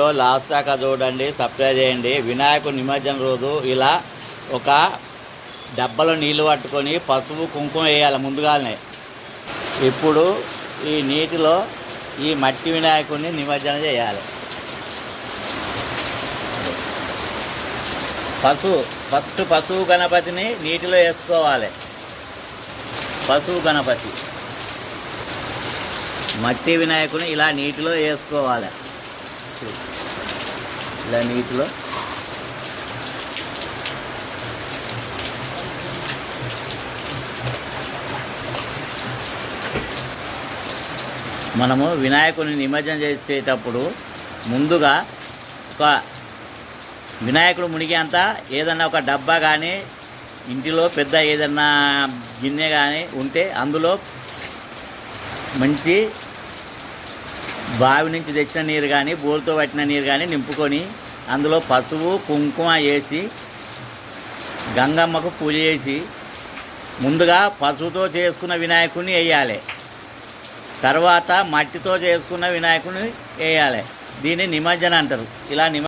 Last దాకా చూడండి subscribe చేయండి. వినాయకుడు నిమజ్జనం రోజు ఇలా ఒక డబ్బలో నీళ్ళు పట్టుకొని పసుపు కుంకుమ వేయాలి ముందుగానే. ఇప్పుడు ఈ నీటిలో ఈ మట్టి వినాయకుడిని నిమజ్జనం చేయాలి. పశువు ఫస్ట్ పశువు గణపతిని నీటిలో వేసుకోవాలి. పశువు గణపతి. మట్టి వినాయకుని ఇలా నీటిలో వేసుకోవాలి. ఇలా నీటిలో. మనము వినాయకుని నిమజ్జనం చేసేటప్పుడు ముందుగా ఒక వినాయకుడు మునిగేంత ఏదన్నా ఒక డబ్బా కానీ ఇంటిలో పెద్ద ఏదన్నా గిన్నె కానీ ఉంటే అందులో మంచి బావి నుంచి తెచ్చిన నీరు కానీ బోరుతో పట్టిన నీరు కానీ నింపుకొని అందులో పసుపు కుంకుమ వేసి గంగమ్మకు పూజ చేసి ముందుగా పసుపుతో చేసుకున్న వినాయకుడిని వేయాలి. తర్వాత మట్టితో చేసుకున్న వినాయకుడిని వేయాలి. దీన్ని నిమజ్జన అంటారు. ఇలా నిమ